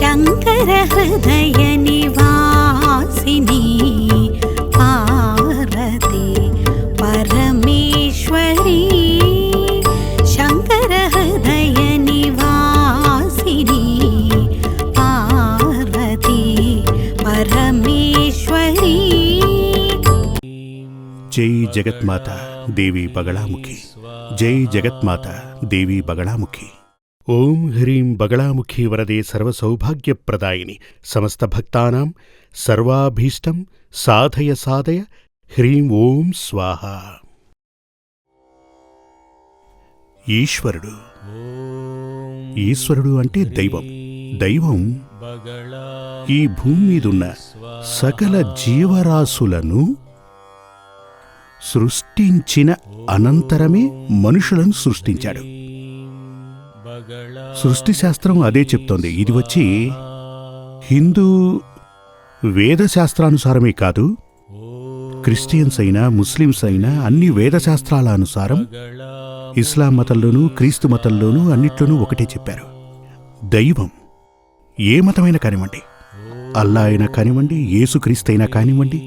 శంకర హృదయ నివాసిని పార్వతి పరమేశ్వరి. శంకర హృదయ నివాసిని పార్వతి పరమేశ్వరి. జై జగత్మాత దేవి బగళాముఖి. జై జగత్మాత దేవి బగళాముఖి. ఓం హ్రీం బగళాముఖి వరదే సర్వసౌభాగ్యప్రదాయిని. సమస్త భక్తానాం సర్వాభీష్టం సాధయ సాధయ హ్రీం ఓం స్వాహ. ఈశ్వరుడు. ఈశ్వరుడు అంటే దైవం. దైవం ఈ భూమి మీదున్న సకల జీవరాశులను సృష్టించిన అనంతరమే మనుషులను సృష్టించాడు. సృష్టి శాస్త్రం అదే చెప్తోంది. ఇది వచ్చి హిందూ వేదశాస్త్రానుసారమే కాదు క్రిస్టియన్స్ అయినా ముస్లిమ్స్ అయినా అన్ని వేదశాస్త్రాల అనుసారం ఇస్లాం మతంలోనూ క్రీస్తు మతంలోనూ అన్నిట్లోనూ ఒకటే చెప్పారు. దైవం ఏ మతమైనా కానివ్వండి అల్లా అయినా కానివ్వండి యేసుక్రీస్తు అయినా కానివ్వండి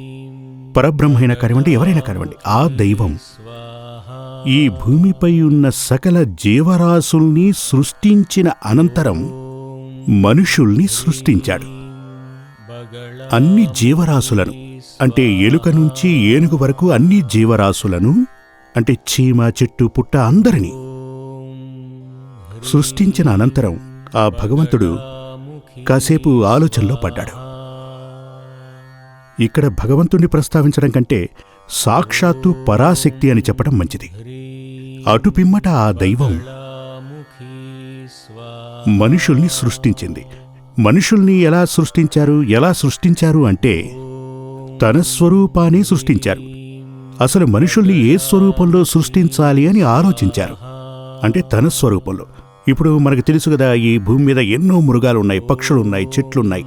పరబ్రహ్మ అయినా కానివ్వండి ఎవరైనా కానివ్వండి ఆ దైవం ఈ భూమిపై ఉన్న సకల జీవరాశుల్ని సృష్టించిన అనంతరం మనుషుల్ని సృష్టించాడు. అన్ని జీవరాశులను అంటే ఎలుక నుంచి ఏనుగు వరకు అన్ని జీవరాశులను అంటే చీమ చెట్టు పుట్ట అందరినీ సృష్టించిన అనంతరం ఆ భగవంతుడు కాసేపు ఆలోచనలో పడ్డాడు. ఇక్కడ భగవంతుణ్ణి ప్రస్తావించడం కంటే సాక్షాత్తు పరాశక్తి అని చెప్పడం మంచిది. అటుపిమ్మట ఆ దైవం మనుషుల్ని సృష్టించింది. మనుషుల్ని ఎలా సృష్టించారు ఎలా సృష్టించారు అంటే తన స్వరూపాన్ని సృష్టించారు. అసలు మనుషుల్ని ఏ స్వరూపంలో సృష్టించాలి అని ఆలోచించారు. అంటే తన స్వరూపంలో. ఇప్పుడు మనకు తెలుసు కదా ఈ భూమి మీద ఎన్నో మృగాలున్నాయి పక్షులున్నాయి చెట్లున్నాయి.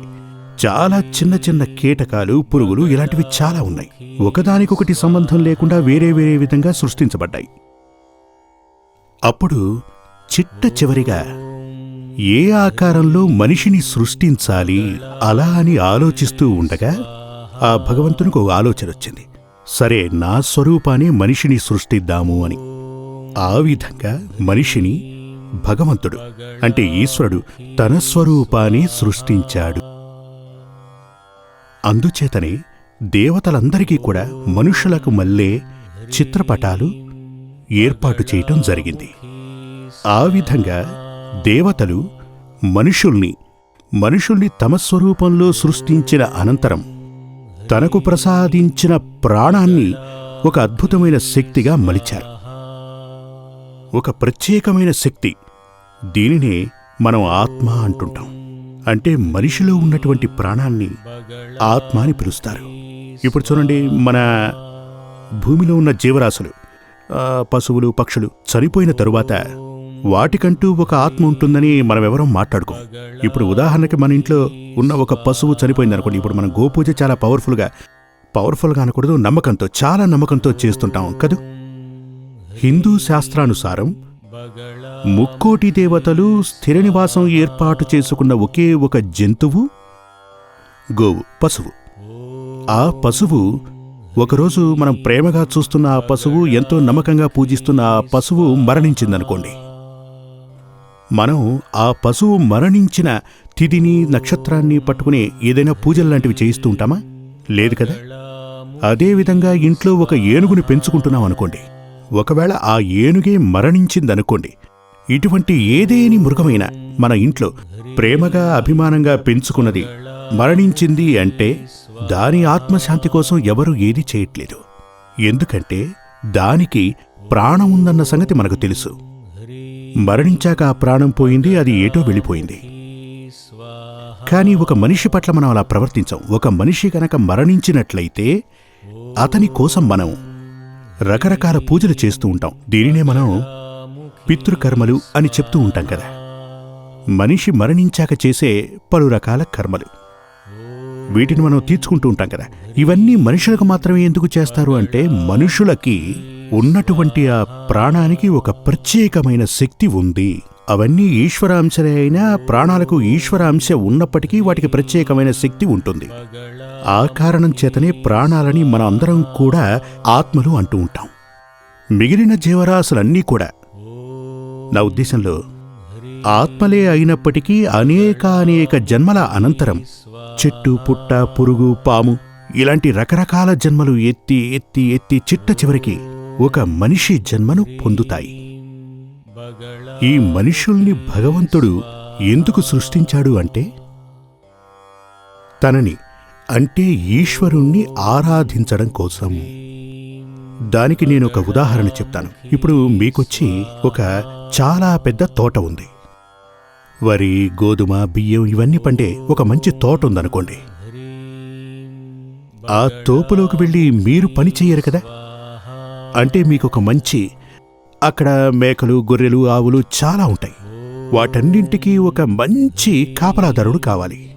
చాలా చిన్న చిన్న కీటకాలు పురుగులు ఇలాంటివి చాలా ఉన్నాయి. ఒకదానికొకటి సంబంధం లేకుండా వేరే వేరే విధంగా సృష్టించబడ్డాయి. అప్పుడు చిట్ట చివరిగా ఏ ఆకారంలో మనిషిని సృష్టించాలి అలా అని ఆలోచిస్తూ ఉండగా ఆ భగవంతునికి ఒక ఆలోచన వచ్చింది. సరే నా స్వరూపాన్ని మనిషిని సృష్టిద్దాము అని. ఆ విధంగా మనిషిని భగవంతుడు అంటే ఈశ్వరుడు తన స్వరూపాన్ని సృష్టించాడు. అందుచేతనే దేవతలందరికీ కూడా మనుషులకు మళ్ళే చిత్రపటాలు ఏర్పాటు చేయటం జరిగింది. ఆ విధంగా దేవతలు మనుషుల్ని మనుషుల్ని తమ స్వరూపంలో సృష్టించిన అనంతరం తనకు ప్రసాదించిన ప్రాణాన్ని ఒక అద్భుతమైన శక్తిగా మలిచారు. ఒక ప్రత్యేకమైన శక్తి దీనినే మనం ఆత్మ అంటుంటాం. అంటే మనిషిలో ఉన్నటువంటి ప్రాణాన్ని ఆత్మ అని పిలుస్తారు. ఇప్పుడు చూడండి మన భూమిలో ఉన్న జీవరాశులు పశువులు పక్షులు చనిపోయిన తరువాత వాటికంటూ ఒక ఆత్మ ఉంటుందని మనం ఎవరో మాట్లాడుకోం. ఇప్పుడు ఉదాహరణకి మన ఇంట్లో ఉన్న ఒక పశువు చనిపోయింది అనుకోండి ఇప్పుడు మనం గోపూజ చాలా పవర్ఫుల్గా పవర్ఫుల్గా అనకూడదు నమ్మకంతో చాలా నమ్మకంతో చేస్తుంటాం కదూ? హిందూ శాస్త్రానుసారం ముక్కోటి దేవతలు స్థిర నివాసం ఏర్పాటు చేసుకున్న ఒకే ఒక జంతువు గోవు పశువు. ఆ పశువు ఒకరోజు మనం ప్రేమగా చూస్తున్న ఆ పశువు ఎంతో నమ్మకంగా పూజిస్తున్న ఆ పశువు మరణించిందనుకోండి. మనం ఆ పశువు మరణించిన తిథిని నక్షత్రాన్ని పట్టుకుని ఏదైనా పూజలు లాంటివి చేయిస్తూ ఉంటామా? లేదు కదా? అదేవిధంగా ఇంట్లో ఒక ఏనుగుని పెంచుకుంటున్నాం అనుకోండి ఒకవేళ ఆ ఏనుగే మరణించిందనుకోండి ఇటువంటి ఏదేని మృగమైనా మన ఇంట్లో ప్రేమగా అభిమానంగా పెంచుకున్నది మరణించింది అంటే దాని ఆత్మశాంతి కోసం ఎవరు ఏది చేయట్లేదు. ఎందుకంటే దానికి ప్రాణం ఉందన్న సంగతి మనకు తెలుసు. మరణించాక ఆ ప్రాణం పోయింది అది ఏటో వెళ్ళిపోయింది. కానీ ఒక మనిషి పట్ల మనం అలా ప్రవర్తించం. ఒక మనిషి గనక మరణించినట్లయితే అతని కోసం మనం రకరకాల పూజలు చేస్తూ ఉంటాం. దీనినే మనం పితృకర్మలు అని చెప్తూ ఉంటాం కదా. మనిషి మరణించాక చేసే పలు రకాల కర్మలు. వీటిని మనం తీర్చుకుంటూ ఉంటాం కదా. ఇవన్నీ మనుషులకు మాత్రమే ఎందుకు చేస్తారు అంటే మనుషులకి ఉన్నటువంటి ఆ ప్రాణానికి ఒక ప్రత్యేకమైన శక్తి ఉంది. అవన్నీ ఈశ్వరాంశలే అయినా ప్రాణాలకు ఈశ్వరాంశ ఉన్నప్పటికీ వాటికి ప్రత్యేకమైన శక్తి ఉంటుంది. ఆ కారణం చేతనే ప్రాణాలని మన అందరం కూడా ఆత్మలు అంటూ ఉంటాం. మిగిలిన జీవరాశులన్నీ కూడా. నా ఉద్దేశంలో ఆత్మలే అయినప్పటికీ అనేకానేక జన్మల అనంతరం చెట్టు పుట్ట పురుగు పాము ఇలాంటి రకరకాల జన్మలు ఎత్తి ఎత్తి ఎత్తి చిట్ట చివరికి ఒక మనిషి జన్మను పొందుతాయి. ఈ మనుషుల్ని భగవంతుడు ఎందుకు సృష్టించాడు అంటే తనని అంటే ఈశ్వరుణ్ణి ఆరాధించడం కోసం. దానికి నేను ఒక ఉదాహరణ చెప్తాను. ఇప్పుడు మీకొచ్చి ఒక చాలా పెద్ద తోట ఉంది. వరి గోధుమ బియ్యం ఇవన్నీ పండే ఒక మంచి తోట ఉందనుకోండి. ఆ తోపులోకి వెళ్ళి మీరు పని చెయ్యరు కదా? అంటే మీకు ఒక మంచి అక్కడ మేకలు గొర్రెలు ఆవులు చాలా ఉంటాయి. వాటన్నింటికీ ఒక మంచి కాపలాదారుడు కావాలి.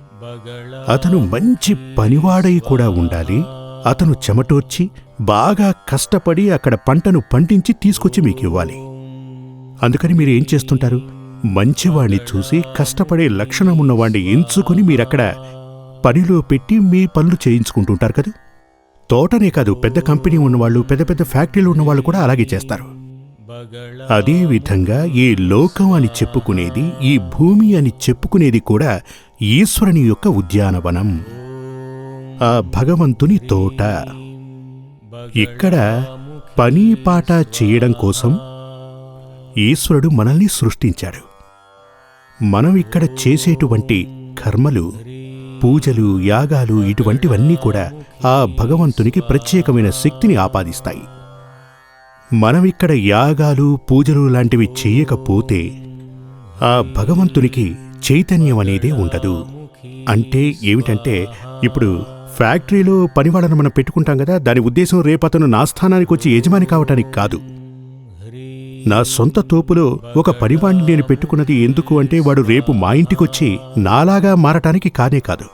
అతను మంచి పనివాడై కూడా ఉండాలి. అతను చెమటోర్చి బాగా కష్టపడి అక్కడ పంటను పండించి తీసుకొచ్చి మీకు ఇవ్వాలి. అందుకని మీరు ఏం చేస్తుంటారు? మంచివాణ్ణి చూసి కష్టపడే లక్షణమున్నవాణ్ణి ఎంచుకుని మీరక్కడ పనిలో పెట్టి మీ పనులు చేయించుకుంటుంటారు కదా? తోటనే కాదు పెద్ద కంపెనీ ఉన్నవాళ్ళు పెద్ద పెద్ద ఫ్యాక్టరీలు ఉన్నవాళ్ళు కూడా అలాగే చేస్తారు. అదేవిధంగా ఈ లోకం అని చెప్పుకునేది ఈ భూమి అని చెప్పుకునేది కూడా ఈశ్వరుని యొక్క ఉద్యానవనం. ఆ భగవంతుని తోట. ఇక్కడ పని పాట చేయడం కోసం ఈశ్వరుడు మనల్ని సృష్టించాడు. మనం ఇక్కడ చేసేటువంటి కర్మలు పూజలు యాగాలు ఇటువంటివన్నీ కూడా ఆ భగవంతునికి ప్రత్యేకమైన శక్తిని ఆపాదిస్తాయి. మనం ఇక్కడ యాగాలు పూజలు లాంటివి చేయకపోతే ఆ భగవంతునికి చైతన్యం అనేదే ఉండదు. అంటే ఏమిటంటే ఇప్పుడు ఫ్యాక్టరీలో పనివాళ్ళను మనం పెట్టుకుంటాం కదా దాని ఉద్దేశం రేపతను నా స్థానానికి వచ్చి యజమాని కావటానికి కాదు. నా సొంత తోపులో ఒక పనివాణ్ణి నేను పెట్టుకున్నది ఎందుకు అంటే వాడు రేపు మా ఇంటికొచ్చి నాలాగా మారటానికి కానే కాదు.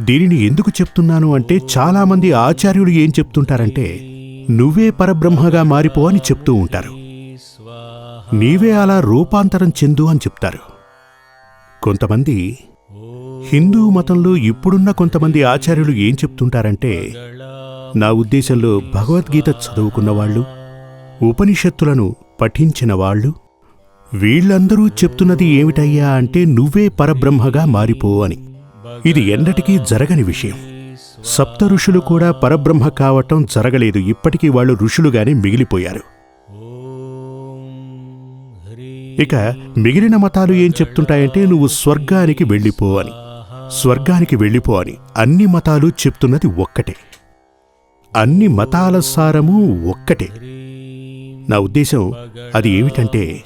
దీనిని ఎందుకు చెప్తున్నాను అంటే చాలామంది ఆచార్యులు ఏం చెప్తుంటారంటే నువ్వే పరబ్రహ్మగా మారిపో అని చెప్తూ ఉంటారు. నీవే అలా రూపాంతరం చెందు అని చెప్తారు. కొంతమంది హిందూ మతంలో ఇప్పుడున్న కొంతమంది ఆచార్యులు ఏం చెప్తుంటారంటే నా ఉద్దేశంలో భగవద్గీత చదువుకున్న వాళ్ళు ఉపనిషత్తులను పఠించిన వాళ్ళు వీళ్ళందరూ చెప్తున్నది ఏమిటయ్యా అంటే నువ్వే పరబ్రహ్మగా మారిపో అని. ఇది ఎన్నటికీ జరగని విషయం. సప్త ఋషులు కూడా పరబ్రహ్మ కావటం జరగలేదు. ఇప్పటికీ వాళ్ళు ఋషులుగానే మిగిలిపోయారు. ఇక మిగిలిన మతాలు ఏం చెప్తుంటాయంటే నువ్వు స్వర్గానికి వెళ్ళిపో అని. స్వర్గానికి వెళ్ళిపో అని. అన్ని మతాలు చెప్తున్నది ఒక్కటే. అన్ని మతాల సారము ఒక్కటే. నా ఉద్దేశం అది ఏమిటంటే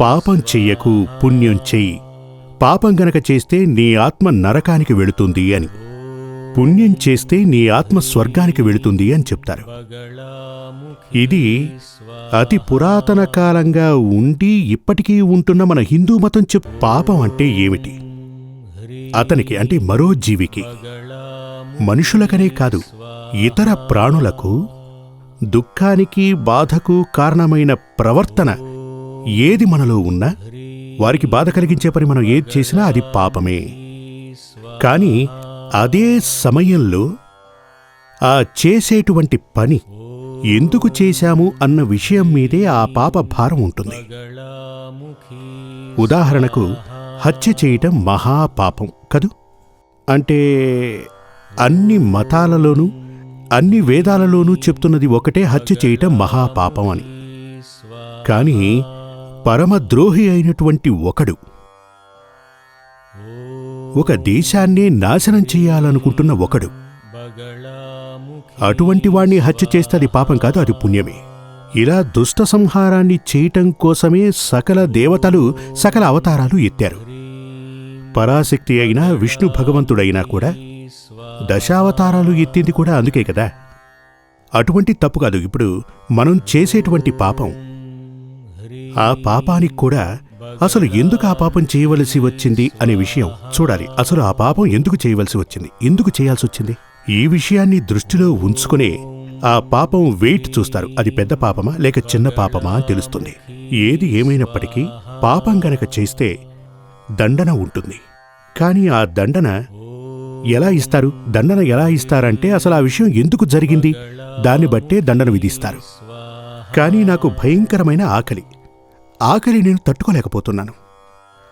పాపం చెయ్యకు పుణ్యం చెయ్యి. పాపం గనక చేస్తే నీ ఆత్మ నరకానికి వెళుతుంది అని. పుణ్యం చేస్తే నీ ఆత్మ స్వర్గానికి వెళుతుంది అని చెప్తారు. ఇది అతి పురాతన కాలంగా ఉండి ఇప్పటికీ ఉంటున్న మన హిందూ మతం చెప్ పాపం అంటే ఏమిటి? అతనికి అంటే మరో జీవికి. మనుషులకనే కాదు ఇతర ప్రాణులకు దుఃఖానికి బాధకు కారణమైన ప్రవర్తన ఏది మనలో ఉన్నా వారికి బాధ కలిగించే పని మనం ఏది చేసినా అది పాపమే. కానీ అదే సమయంలో ఆ చేసేటువంటి పని ఎందుకు చేశాము అన్న విషయం మీదే ఆ పాప భారం ఉంటుంది. ఉదాహరణకు హత్య చేయటం మహాపాపం కదూ? అంటే అన్ని మతాలలోనూ అన్ని వేదాలలోనూ చెప్తున్నది ఒకటే హత్య చేయటం మహాపాపం అని. కానీ పరమద్రోహి అయినటువంటి ఒకడు ఒక దేశాన్ని నాశనం చేయాలనుకుంటున్న ఒకడు. అటువంటి వాణ్ణి హత్య చేస్తే అది పాపం కాదు అది పుణ్యమే. ఇలా దుష్ట సంహారాన్ని చేయటం కోసమే సకల దేవతలు సకల అవతారాలు ఎత్తారు. పరాశక్తి అయినా విష్ణు భగవంతుడైనా కూడా దశావతారాలు ఎత్తింది కూడా అందుకే కదా. అటువంటి తప్పు కాదు ఇప్పుడు మనం చేసేటువంటి పాపం. ఆ పాపానికి కూడా అసలు ఎందుకు ఆ పాపం చేయవలసి వచ్చింది అనే విషయం చూడాలి. అసలు ఆ పాపం ఎందుకు చేయవలసి వచ్చింది? ఎందుకు చేయాల్సి వచ్చింది? ఈ విషయాన్ని దృష్టిలో ఉంచుకునే ఆ పాపం వెయిట్ చూస్తారు. అది పెద్ద పాపమా లేక చిన్న పాపమా అని తెలుస్తుంది. ఏది ఏమైనప్పటికీ పాపం గనక చేస్తే దండన ఉంటుంది. కానీ ఆ దండన ఎలా ఇస్తారు? దండన ఎలా ఇస్తారంటే అసలు ఆ విషయం ఎందుకు జరిగింది? దాన్ని బట్టే దండన విధిస్తారు. కానీ నాకు భయంకరమైన ఆకలి. ఆకలి నేను తట్టుకోలేకపోతున్నాను.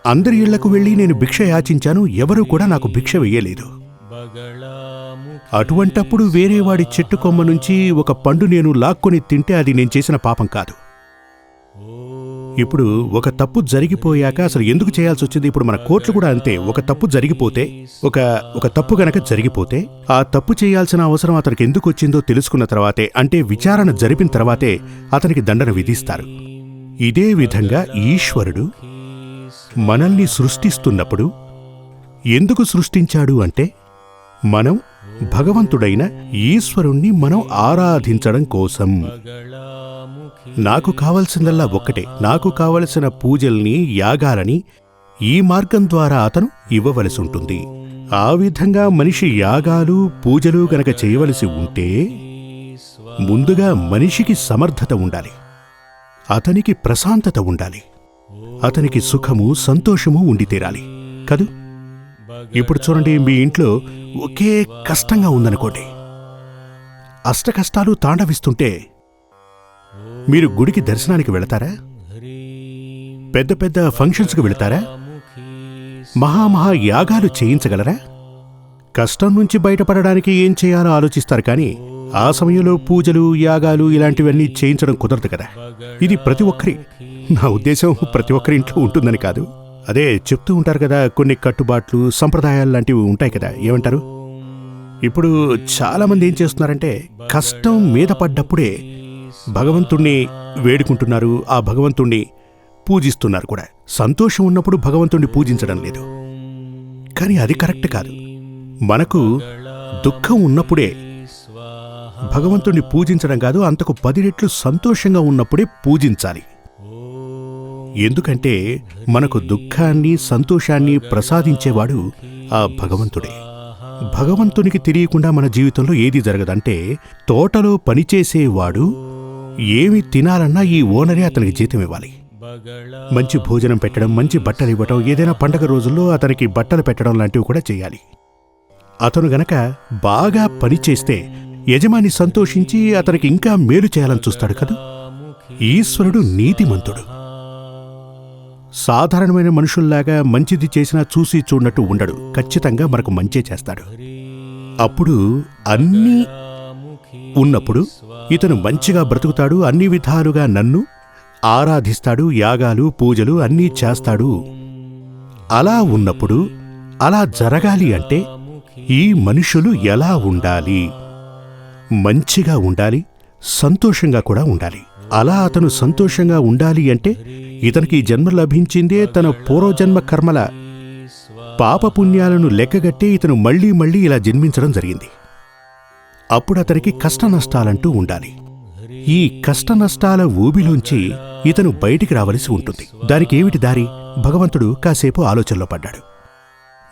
అందరి ఇళ్ళకు వెళ్ళి నేను భిక్ష యాచించాను ఎవరూ కూడా నాకు భిక్ష వెయ్యలేదు అటువంటప్పుడు వేరే వాడి చెట్టు కొమ్మ నుంచి ఒక పండు నేను లాక్కొని తింటే అది నేను చేసిన పాపం కాదు. ఇప్పుడు ఒక తప్పు జరిగిపోయాక అసలు ఎందుకు చేయాల్సి వచ్చింది? ఇప్పుడు మన కోర్టులు కూడా అంతే. ఒక తప్పు జరిగిపోతే ఒక ఒక తప్పు గనక జరిగిపోతే ఆ తప్పు చేయాల్సిన అవసరం అతనికి ఎందుకు వచ్చిందో తెలుసుకున్న తర్వాతే అంటే విచారణ జరిపిన తర్వాతే అతనికి దండన విధిస్తారు. ఇదే విధంగా ఈశ్వరుడు మనల్ని సృష్టిస్తున్నప్పుడు ఎందుకు సృష్టించాడు అంటే మనం భగవంతుడైన ఈశ్వరుణ్ణి మనం ఆరాధించడం కోసం. నాకు కావలసిందల్లా ఒక్కటే. నాకు కావలసిన పూజల్ని యాగాలని ఈ మార్గం ద్వారా అతను ఇవ్వవలసి ఉంటుంది. ఆ విధంగా మనిషి యాగాలు పూజలు గనక చేయవలసి ఉంటే ముందుగా మనిషికి సమర్థత ఉండాలి. అతనికి ప్రశాంతత ఉండాలి. అతనికి సుఖము సంతోషము ఉండి తీరాలి. కదూ? ఇప్పుడు చూడండి మీ ఇంట్లో ఒకే కష్టంగా ఉందనుకోండి. అష్ట కష్టాలు తాండవిస్తుంటే మీరు గుడికి దర్శనానికి వెళతారా? పెద్ద పెద్ద ఫంక్షన్స్కి వెళతారా? మహామహా యాగాలు చేయించగలరా? కష్టం నుంచి బయటపడడానికి ఏం చేయాలో ఆలోచిస్తారు కానీ ఆ సమయంలో పూజలు యాగాలు ఇలాంటివన్నీ చేయించడం కుదరదు కదా. ఇది ప్రతి ఒక్కరి నా ఉద్దేశం ప్రతి ఒక్కరి ఇంట్లో ఉంటుందని కాదు. అదే చెప్తూ ఉంటారు కదా కొన్ని కట్టుబాట్లు సంప్రదాయాలు లాంటివి ఉంటాయి కదా ఏమంటారు? ఇప్పుడు చాలామంది ఏం చేస్తున్నారంటే కష్టం మీద పడ్డప్పుడే భగవంతుణ్ణి వేడుకుంటున్నారు ఆ భగవంతుణ్ణి పూజిస్తున్నారు కూడా. సంతోషం ఉన్నప్పుడు భగవంతుణ్ణి పూజించడం లేదు. కానీ అది కరెక్ట్ కాదు. మనకు దుఃఖం ఉన్నప్పుడే భగవంతుణ్ణి పూజించడం కాదు అంతకు పది రెట్లు సంతోషంగా ఉన్నప్పుడే పూజించాలి. ఎందుకంటే మనకు దుఃఖాన్ని సంతోషాన్ని ప్రసాదించేవాడు ఆ భగవంతుడే. భగవంతునికి తెలియకుండా మన జీవితంలో ఏది జరగదంటే తోటలో పనిచేసేవాడు ఏమి తినాలన్నా ఈ ఓనరే అతనికి జీతం ఇవ్వాలి. మంచి భోజనం పెట్టడం మంచి బట్టలు ఇవ్వటం ఏదైనా పండగ రోజుల్లో అతనికి బట్టలు పెట్టడం లాంటివి కూడా చేయాలి. అతను గనక బాగా పనిచేస్తే యజమాని సంతోషించి అతనికి ఇంకా మేలు చేయాలని చూస్తాడు కదా? ఈశ్వరుడు నీతిమంతుడు. సాధారణమైన మనుషుల్లాగా మంచిది చేసినా చూసి చూడనట్టు ఉండడు. ఖచ్చితంగా మనకు మంచే చేస్తాడు. అప్పుడు అన్నీ ఉన్నప్పుడు ఇతను మంచిగా బ్రతుకుతాడు అన్ని విధాలుగా నన్ను ఆరాధిస్తాడు యాగాలు పూజలు అన్నీ చేస్తాడు. అలా ఉన్నప్పుడు అలా జరగాలి అంటే ఈ మనుషులు ఎలా ఉండాలి? మంచిగా ఉండాలి సంతోషంగా కూడా ఉండాలి. అలా అతను సంతోషంగా ఉండాలి అంటే ఇతనికి జన్మ లభించిందే తన పూర్వజన్మ కర్మల పాపపుణ్యాలను లెక్కగట్టి ఇతను మళ్ళీ మళ్ళీ ఇలా జన్మించడం జరిగింది. అప్పుడు అతనికి కష్టనష్టాలంటూ ఉండాలి. ఈ కష్టనష్టాల ఊబిలోంచి ఇతను బయటికి రావలసి ఉంటుంది. దానికి ఏమిటి దారి? భగవంతుడు కాసేపు ఆలోచనలో పడ్డాడు.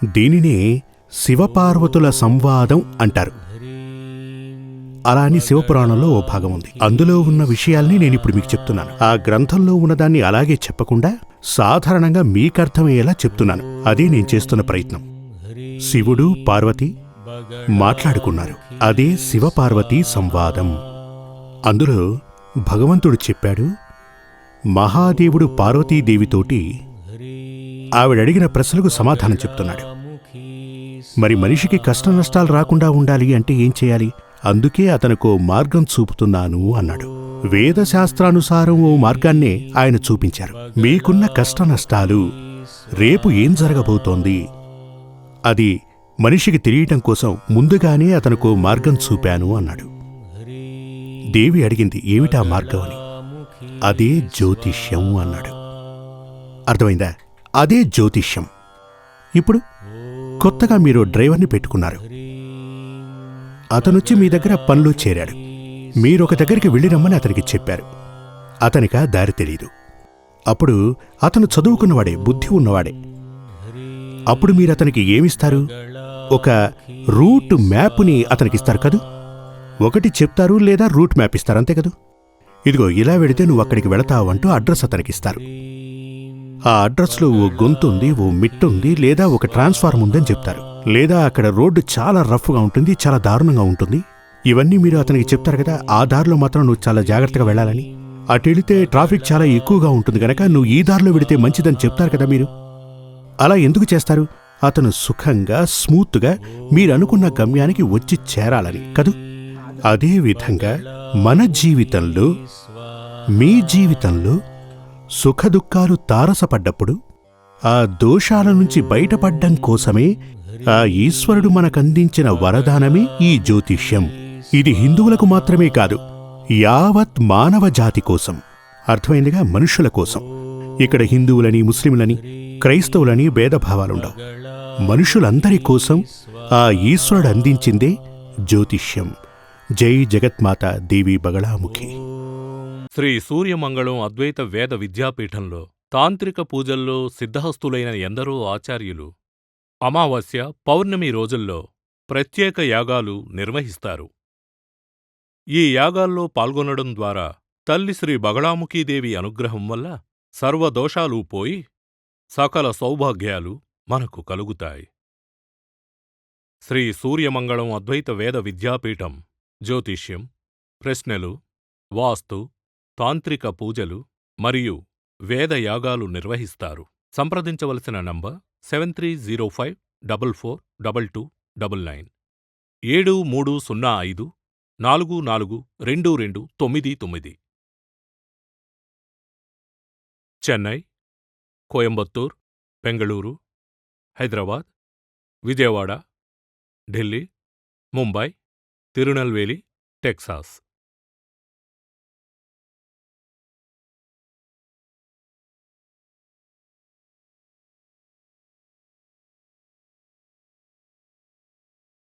దీనినే శివపార్వతుల సంవాదం అంటారు. అలా అని శివపురాణంలో ఓ భాగం ఉంది. అందులో ఉన్న విషయాల్ని నేను ఇప్పుడు మీకు చెప్తున్నాను. ఆ గ్రంథంలో ఉన్నదాన్ని అలాగే చెప్పకుండా సాధారణంగా మీకర్థమయ్యేలా చెప్తున్నాను. అదే నేను చేస్తున్న ప్రయత్నం. శివుడు పార్వతి మాట్లాడుకున్నారు. అదే శివపార్వతీ సంవాదం. అందులో భగవంతుడు చెప్పాడు మహాదేవుడు పార్వతీదేవితోటి ఆవిడడిగిన ప్రశ్నలకు సమాధానం చెప్తున్నాడు. మరి మనిషికి కష్ట నష్టాలు రాకుండా ఉండాలి అంటే ఏం చేయాలి? అందుకే అతనుకో మార్గం చూపుతున్నాను అన్నాడు. వేదశాస్త్రానుసారం ఓ మార్గాన్నే ఆయన చూపించారు. మీకున్న కష్ట నష్టాలు రేపు ఏం జరగబోతోంది? అది మనిషికి తెలియటం కోసం ముందుగానే అతనుకో మార్గం చూపాను అన్నాడు. దేవి అడిగింది ఏమిటా మార్గం అని? అదే జ్యోతిష్యం అన్నాడు. అర్థమైందా? అదే జ్యోతిష్యం. ఇప్పుడు? కొత్తగా మీరు డ్రైవర్ని పెట్టుకున్నారు. అతనొచ్చి మీ దగ్గర పనిలో చేరాడు. మీరొక దగ్గరికి వెళ్ళి రమ్మని అతనికి చెప్పారు. అతనికా దారి తెలీదు. అప్పుడు అతను చదువుకున్నవాడే బుద్ధి ఉన్నవాడే. అప్పుడు మీరు అతనికి ఏమిస్తారు? ఒక రూట్ మ్యాప్ని అతనికి ఇస్తారు కదూ? ఒకటి చెప్తారు లేదా రూట్ మ్యాప్ ఇస్తారు అంతే కదూ? ఇదిగో ఇలా వెడితే నువ్వు అక్కడికి వెళతావు అంటూ అడ్రస్ అతనికిస్తారు. ఆ అడ్రస్లో ఓ గొంతు ఉంది ఓ మిట్టుంది లేదా ఒక ట్రాన్స్ఫార్మ్ ఉందని చెప్తారు. లేదా అక్కడ రోడ్డు చాలా రఫ్గా ఉంటుంది చాలా దారుణంగా ఉంటుంది. ఇవన్నీ మీరు అతనికి చెప్తారు కదా ఆ దారిలో మాత్రం నువ్వు చాలా జాగ్రత్తగా వెళ్ళాలని. అటు వెళితే ట్రాఫిక్ చాలా ఎక్కువగా ఉంటుంది కనుక నువ్వు ఈ దారిలో వెడితే మంచిదని చెప్తారు కదా మీరు. అలా ఎందుకు చేస్తారు? అతను సుఖంగా స్మూత్గా మీరు అనుకున్న గమ్యానికి వచ్చి చేరాలని కదూ? అదేవిధంగా మన జీవితంలో మీ జీవితంలో సుఖదుఖాలు తారసపడ్డప్పుడు ఆ దోషాల నుంచి బయటపడ్డం కోసమే ఆ ఈశ్వరుడు మనకందించిన వరదానమే ఈ జ్యోతిష్యం. ఇది హిందువులకు మాత్రమే కాదు యావత్ మానవ జాతి కోసం. అర్థమైందిగా? మనుషుల కోసం. ఇక్కడ హిందువులని ముస్లింలని క్రైస్తవులని భేదభావాలుండవు. మనుషులందరి కోసం ఆ ఈశ్వరుడు అందించిందే జ్యోతిష్యం. జై జగత్మాత దేవి బగళాముఖి. శ్రీ సూర్యమంగళం అద్వైత వేద విద్యాపీఠంలో తాంత్రిక పూజల్లో సిద్ధహస్తులైన ఎందరో ఆచార్యులు అమావాస్య పౌర్ణమి రోజుల్లో ప్రత్యేక యాగాలు నిర్వహిస్తారు. ఈ యాగాల్లో పాల్గొనడం ద్వారా తల్లి శ్రీ బగళాముఖీదేవి అనుగ్రహం వల్ల సర్వదోషాలు పోయి సకల సౌభాగ్యాలు మనకు కలుగుతాయి. శ్రీ సూర్యమంగళం అద్వైత వేద విద్యాపీఠం జ్యోతిష్యం ప్రశ్నలు వాస్తు తాంత్రిక పూజలు మరియు వేద యాగాలు నిర్వహిస్తారు. సంప్రదించవలసిన number seven three zero five double four double two double nine. ఏడు మూడు సున్నా ఐదు నాలుగు నాలుగు రెండు రెండు తొమ్మిది తొమ్మిది. చెన్నై కోయంబత్తూర్ బెంగళూరు హైదరాబాద్ విజయవాడ ఢిల్లీ ముంబై తిరునల్వేలి టెక్సాస్.